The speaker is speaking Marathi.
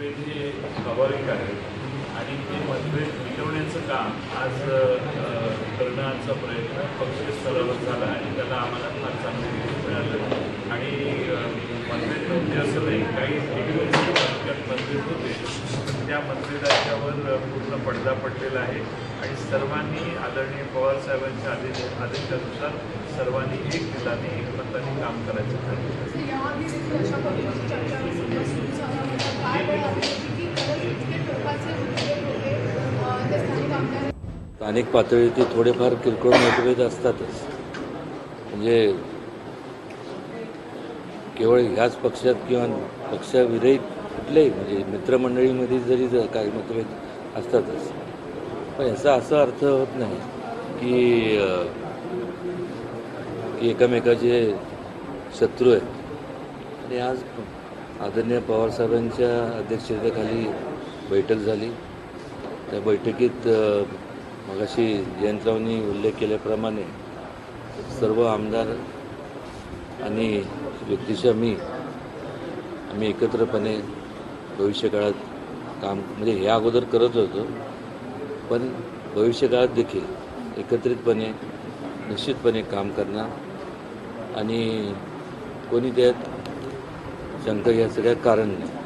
मतभेद हे स्वाभाविक आहे. आणि ते मतभेद मिटवण्याचं काम आज करण्याचा प्रयत्न पक्ष स्तरावर झाला आणि त्याला आम्हाला फार चांगलं मिळालं. आणि मतभेद नव्हते असं नाही काही ठिकाणी तालुक्यात मतभेद होते. त्या मतभेदाच्यावर पूर्ण पडदा पडलेला आहे. आणि सर्वांनी आदरणीय पवार साहेबांच्या आदेश आदेशानुसार सर्वांनी एक दिलाने एकमताने काम करायचं ठरवलं. स्थानिक पातळीवरती थोडेफार किरकोळ मतभेद असतातच. म्हणजे केवळ ह्याच पक्षात किंवा पक्षाविरहित कुठलेही म्हणजे मित्रमंडळीमध्ये जरी काही मतभेद असतातच. पण याचा असा अर्थ होत नाही की की एकमेकाचे शत्रू आहेत. आणि आज आदरणीय पवारसाहेबांच्या अध्यक्षतेखाली बैठक झाली. त्या बैठकीत मगाशी जयंतरावनी उल्लेख केल्याप्रमाणे सर्व आमदार आणि व्यक्तिशः मी आम्ही एकत्रपणे भविष्यकाळात काम म्हणजे हे अगोदर करत होतो पण भविष्यकाळात देखील एकत्रितपणे निश्चितपणे काम करणार आणि कोणी त्यात शंका या सगळ्या कारण नाही.